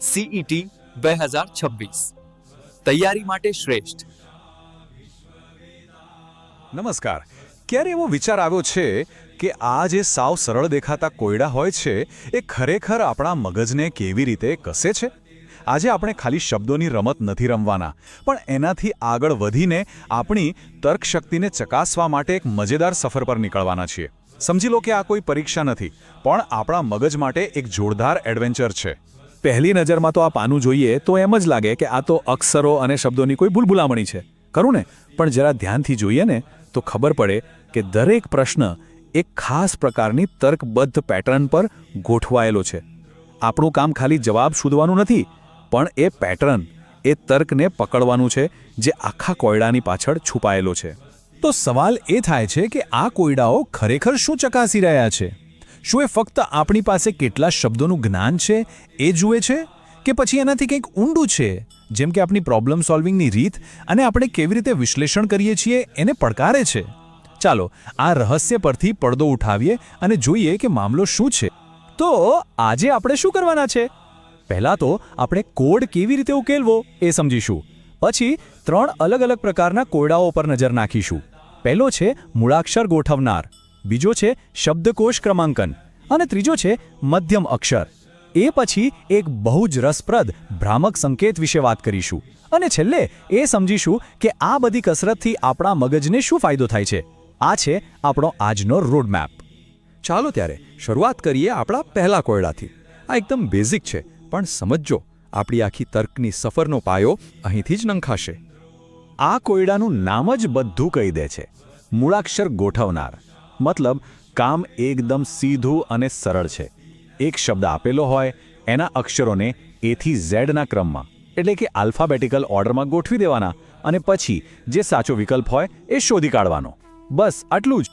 CET બે હજાર છવ્વીસ. તૈયારી માટે શ્રેષ્ઠ. નમસ્કાર. ક્યારે એવો વિચાર આવ્યો છે કે આ જે સાવ સરળ દેખાતા કોયડા હોય છે, એ ખરેખર આપણા મગજને કેવી રીતે કસે છે? આજે આપણે ખાલી શબ્દોની રમત નથી રમવાના, પણ એનાથી આગળ વધીને આપણી તર્કશક્તિને ચકાસવા માટે એક મજેદાર સફર પર નીકળવાના છીએ. સમજી લો કે આ કોઈ પરીક્ષા નથી, પણ આપણા મગજ માટે એક જોરદાર એડવેન્ચર છે. પહેલી નજરમાં તો આ પાનું જોઈએ તો એમ જ લાગે કે આ તો અક્ષરો અને શબ્દોની કોઈ ભૂલભુલામણી છે. ખરું ને? પણ જરા ધ્યાનથી જોઈએ ને, તો ખબર પડે કે દરેક પ્રશ્ન એક ખાસ પ્રકારની તર્કબદ્ધ પેટર્ન પર ગોઠવાયેલો છે. આપણું કામ ખાલી જવાબ શોધવાનું નથી, પણ એ પેટર્ન, એ તર્કને પકડવાનું છે, જે આખા કોયડાની પાછળ છુપાયેલો છે. તો સવાલ એ થાય છે કે આ કોયડાઓ ખરેખર શું ચકાસી રહ્યા છે? શું એ ફક્ત આપણી પાસે કેટલા શબ્દોનું જ્ઞાન છે, એ જુએ છે? કે પછી એનાથી કંઈક ઊંડું છે? જેમ કે આપણી પ્રોબ્લેમ સોલ્વિંગની રીત અને આપણે કેવી રીતે વિશ્લેષણ કરીએ છીએ, એને પડકારે છે? ચાલો, આ રહસ્ય પરથી પડદો ઉઠાવીએ અને જોઈએ કે મામલો શું છે. તો, આજે આપણે શું કરવાના છે? પહેલાં તો આપણે કોડ કેવી રીતે ઉકેલવો, એ સમજીશું. પછી ત્રણ અલગ અલગ પ્રકારના કોયડાઓ પર નજર નાખીશું. પહેલો છે મૂળાક્ષર ગોઠવનાર. બીજો છે શબ્દકોશ ક્રમાંકન અને ત્રીજો છે મધ્યમ અક્ષર. એ પછી એક બહુ જ રસપ્રદ ભ્રામક સંકેત વિશે વાત કરીશું. અને છેલ્લે એ સમજીશું કે આ બધી કસરતથી આપણા મગજને શું ફાયદો થાય છે. આ છે આપણો આજનો રોડમેપ ચાલો ત્યારે શરૂઆત કરીએ આપણા પહેલા કોયડાથી. આ એકદમ બેઝિક છે, પણ સમજજો, આપણી આખી તર્કની સફરનો પાયો અહીંથી જ નંખાશે. આ કોયડાનું નામ જ બધું કહી દે છે. મૂળાક્ષર ગોઠવનાર. મતલબ, કામ એકદમ સીધું અને સરળ છે. એક શબ્દ આપેલો હોય, એના અક્ષરોને એથી ઝેડના ક્રમમાં, એટલે કે આલ્ફાબેટિકલ ઓર્ડરમાં ગોઠવી દેવાના અને પછી જે સાચો વિકલ્પ હોય, એ શોધી કાઢવાનો. બસ, આટલું જ.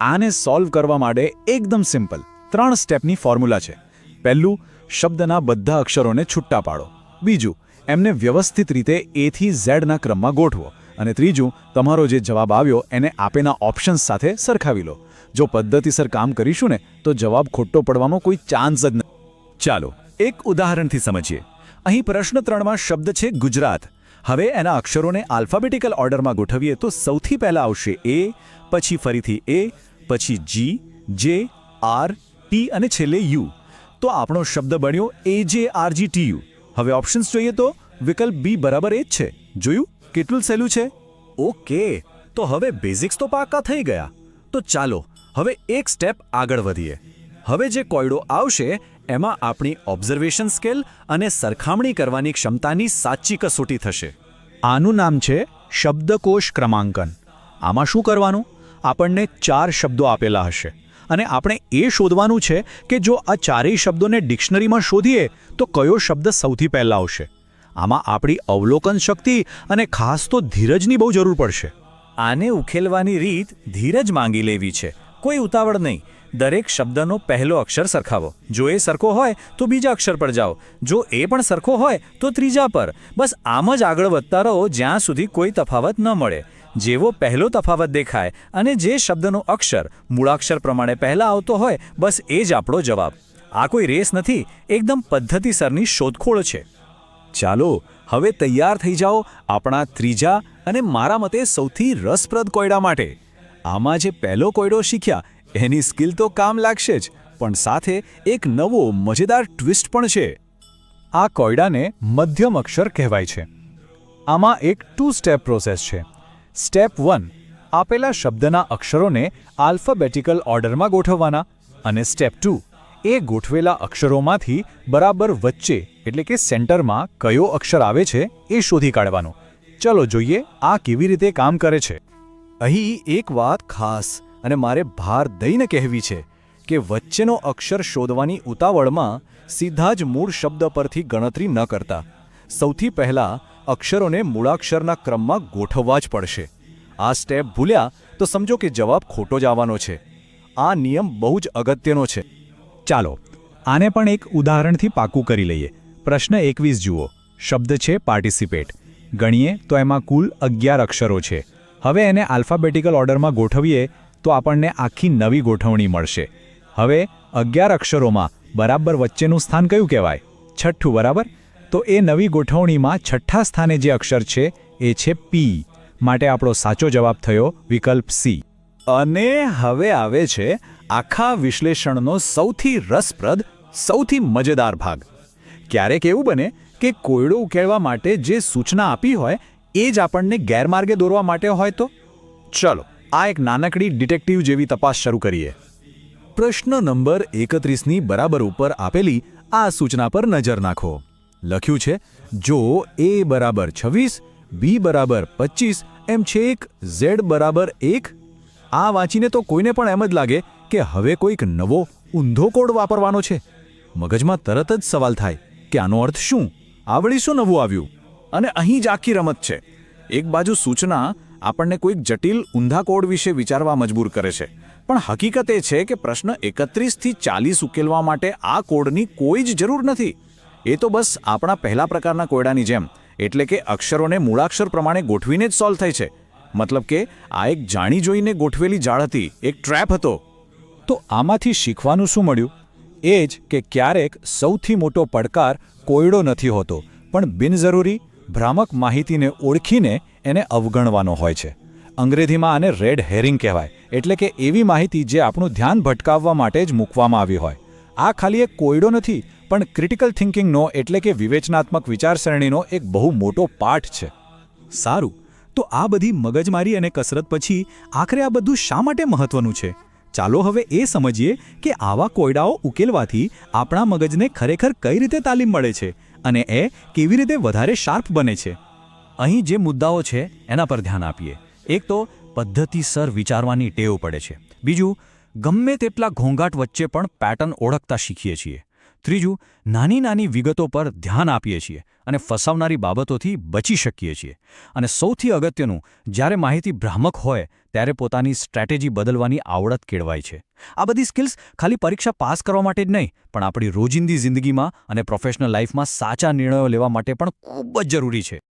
આને સોલ્વ કરવા માટે એકદમ સિમ્પલ ત્રણ સ્ટેપની ફોર્મ્યુલા છે. પહેલું, શબ્દના બધા અક્ષરોને છૂટા પાડો. બીજું, એમને વ્યવસ્થિત રીતે એથી ઝેડના ક્રમમાં ગોઠવો. અને ત્રીજું, તમારો જે જવાબ આવ્યો, એને આપેના ઓપ્શન્સ સાથે સરખાવી લો. જો પદ્ધતિસર કામ કરીશું ને, તો જવાબ ખોટો પડવાનો કોઈ ચાન્સ જ નથી ચાલો, એક ઉદાહરણથી સમજીએ. અહીં પ્રશ્ન ત્રણમાં શબ્દ છે ગુજરાત. હવે એના અક્ષરોને આલ્ફાબેટિકલ ઓર્ડરમાં ગોઠવીએ તો સૌથી પહેલા આવશે એ, પછી ફરીથી એ, પછી જી જે આર ટી અને છેલ્લે યુ તો આપણો શબ્દ બન્યો A J R G T U હવે ઓપ્શન્સ જોઈએ તો વિકલ્પ બી બરાબર એ જ છે. જોયું? કેટલું સહેલું છે? ઓકે તો હવે બેઝિક્સ તો પાકા થઈ ગયા. તો ચાલો હવે એક સ્ટેપ આગળ વધીએ. હવે જે કોયડો આવશે, એમાં આપણી ઓબ્ઝર્વેશન સ્કેલ અને સરખામણી કરવાની ક્ષમતાની સાચી કસોટી થશે. આનું નામ છે શબ્દકોશ ક્રમાંકન. આમાં શું કરવાનું? આપણને ચાર શબ્દો આપેલા હશે. અને આપણે એ શોધવાનું છે કે જો આ ચારેય શબ્દોને ડિક્શનરીમાં શોધીએ, તો કયો શબ્દ સૌથી પહેલા આવશે? આમાં આપણી અવલોકન શક્તિ અને ખાસ તો ધીરજની બહુ જરૂર પડશે. આને ઉકેલવાની રીત ધીરજ માંગી લેવી છે. કોઈ ઉતાવળ નહીં. દરેક શબ્દનો પહેલો અક્ષર સરખાવો. જો એ સરખો હોય, તો બીજા અક્ષર પર જાઓ. જો એ પણ સરખો હોય, તો ત્રીજા પર. બસ આમ જ આગળ વધતા રહો જ્યાં સુધી કોઈ તફાવત ન મળે. જેવો પહેલો તફાવત દેખાય અને જે શબ્દનો અક્ષર મૂળાક્ષર પ્રમાણે પહેલા આવતો હોય, બસ એ જ આપણો જવાબ. આ કોઈ રેસ નથી, એકદમ પદ્ધતિસરની શોધખોળ છે. ચાલો, હવે તૈયાર થઈ જાઓ આપણા ત્રીજા અને મારા મતે સૌથી રસપ્રદ કોયડા માટે. આમાં જે પહેલો કોયડો શીખ્યા, એની સ્કિલ તો કામ લાગશે જ, પણ સાથે એક નવો મજેદાર ટ્વિસ્ટ પણ છે. આ કોયડાને મધ્યમ અક્ષર કહેવાય છે. આમાં એક ટુ સ્ટેપ પ્રોસેસ છે. સ્ટેપ વન આપેલા શબ્દના અક્ષરોને આલ્ફાબેટિકલ ઓર્ડરમાં ગોઠવવાના અને સ્ટેપ ટુ એ ગોઠવેલા અક્ષરોમાંથી બરાબર વચ્ચે, એટલે કે સેન્ટરમાં કયો અક્ષર આવે છે એ શોધી કાઢવાનો. ચલો જોઈએ આ કેવી રીતે કામ કરે છે. અહીં એક વાત ખાસ અને મારે ભાર દઈને કહેવી છે કે વચ્ચેનો અક્ષર શોધવાની ઉતાવળમાં સીધા જ મૂળ શબ્દ પરથી ગણતરી ન કરતા. સૌથી પહેલા અક્ષરોને મૂળાક્ષરના ક્રમમાં ગોઠવવા જ પડશે. આ સ્ટેપ ભૂલ્યા તો સમજો કે જવાબ ખોટો જ આવવાનો છે. આ નિયમ બહુ જ અગત્યનો છે. ચાલો, આને પણ એક ઉદાહરણથી પાકું કરી લઈએ. પ્રશ્ન એકવીસ જુઓ. શબ્દ છે પાર્ટિસિપેટ ગણીએ તો એમાં કુલ અગિયાર અક્ષરો છે. હવે એને આલ્ફાબેટિકલ ઓર્ડરમાં ગોઠવીએ તો આપણને આખી નવી ગોઠવણી મળશે. હવે અગિયાર અક્ષરોમાં બરાબર વચ્ચેનું સ્થાન કયું કહેવાય? છઠ્ઠું, બરાબર? તો એ નવી ગોઠવણીમાં છઠ્ઠા સ્થાને જે અક્ષર છે, એ છે પી માટે આપણો સાચો જવાબ થયો વિકલ્પ સી અને હવે આવે છે આખા વિશ્લેષણનો સૌથી રસપ્રદ, સૌથી મજેદાર ભાગ. ક્યારેક એવું બને કે કોયડો ઉકેળવા માટે જે સૂચના આપી હોય એ જ આપણને ગેરમાર્ગે દોરવા માટે હોય તો? ચલો, આ એક નાનકડી ડિટેક્ટિવ જેવી તપાસ શરૂ કરીએ. પ્રશ્ન નંબર એકત્રીસની બરાબર ઉપર આપેલી આ સૂચના પર નજર નાખો. લખ્યું છે, જો એ બરાબર છવ્વીસ, બી બરાબર પચીસ, એમ છેક ઝેડ બરાબર એક, આ વાંચીને તો કોઈને પણ એમ જ લાગે કે હવે કોઈક નવો, ઊંધો કોડ વાપરવાનો છે. મગજમાં તરત જ સવાલ થાય કે આનો અર્થ શું? આવડી શું નવું આવ્યું? અને અહીં જ આખી રમત છે. એક બાજુ સૂચના આપણને કોઈક જટિલ ઊંધા કોડ વિશે વિચારવા મજબૂર કરે છે. પણ હકીકત એ છે કે પ્રશ્ન એકત્રીસથી ચાલીસ ઉકેલવા માટે આ કોડની કોઈ જ જરૂર નથી. એ તો બસ આપણા પહેલા પ્રકારના કોયડાની જેમ, એટલે કે અક્ષરોને મૂળાક્ષર પ્રમાણે ગોઠવીને જ સોલ્વ થાય છે. મતલબ કે આ એક જાણી જોઈને ગોઠવેલી જાળ હતી, એક ટ્રેપ હતો. તો આમાંથી શીખવાનું શું મળ્યું? એ જ કે ક્યારેક સૌથી મોટો પડકાર કોયડો નથી હોતો, પણ બિનજરૂરી ભ્રામક માહિતીને ઓળખીને એને અવગણવાનો હોય છે. અંગ્રેજીમાં આને રેડ હેરિંગ કહેવાય, એટલે કે એવી માહિતી જે આપણું ધ્યાન ભટકાવવા માટે જ મૂકવામાં આવી હોય. આ ખાલી એક કોયડો નથી, પણ ક્રિટિકલ થિંકિંગનો એટલે કે વિવેચનાત્મક વિચારસરણીનો એક બહુ મોટો પાઠ છે. સારું, તો આ બધી મગજમારી અને કસરત પછી આખરે આ બધું શા માટે મહત્વનું છે? ચાલો હવે એ સમજીએ કે આવા કોયડાઓ ઉકેલવાથી આપણા મગજને ખરેખર કઈ રીતે તાલીમ મળે છે. અને એ કેવી રીતે વધારે શાર્પ બને છે? અહીં જે મુદ્દાઓ છે, એના પર ધ્યાન આપીએ. એક તો પદ્ધતિસર વિચારવાની ટેવ પડે છે. બીજું, ગમે તેટલા ઘોંઘાટ વચ્ચે પણ પેટર્ન ઓળખતા શીખીએ છીએ. ત્રીજું નાની નાની વિગતો પર ધ્યાન આપીએ છીએ અને ફસાવનારી બાબતોથી બચી શકીએ છીએ. અને સૌથી અગત્યનું, જ્યારે માહિતી ભ્રામક હોય ત્યારે પોતાની સ્ટ્રેટેજી બદલવાની આવડત કેળવાય છે. આ બધી સ્કિલ્સ ખાલી પરીક્ષા પાસ કરવા માટે જ નહીં, પણ આપણી રોજિંદી જિંદગીમાં અને પ્રોફેશનલ લાઈફમાં સાચા નિર્ણયો લેવા માટે પણ ખૂબ જ જરૂરી છે.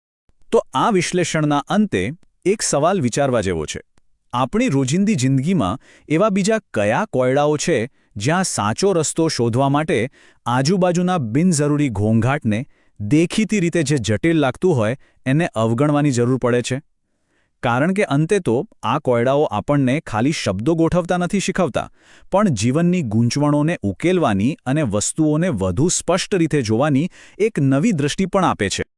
તો આ વિશ્લેષણના અંતે એક સવાલ વિચારવા જેવો છે. આપણી રોજિંદી જિંદગીમાં એવા બીજા કયા કોયડાઓ છે જ્યાં સાચો રસ્તો શોધવા માટે આજુબાજુના બિનજરૂરી ઘોંઘાટને દેખીતી રીતે જે જટિલ લાગતું હોય એને અવગણવાની જરૂર પડે છે? કારણ કે અંતે તો આ કોયડાઓ આપણને ખાલી શબ્દો ગોઠવતા નથી શીખવતા, પણ જીવનની ગૂંચવણોને ઉકેલવાની અને વસ્તુઓને વધુ સ્પષ્ટ રીતે જોવાની એક નવી દૃષ્ટિ પણ આપે છે.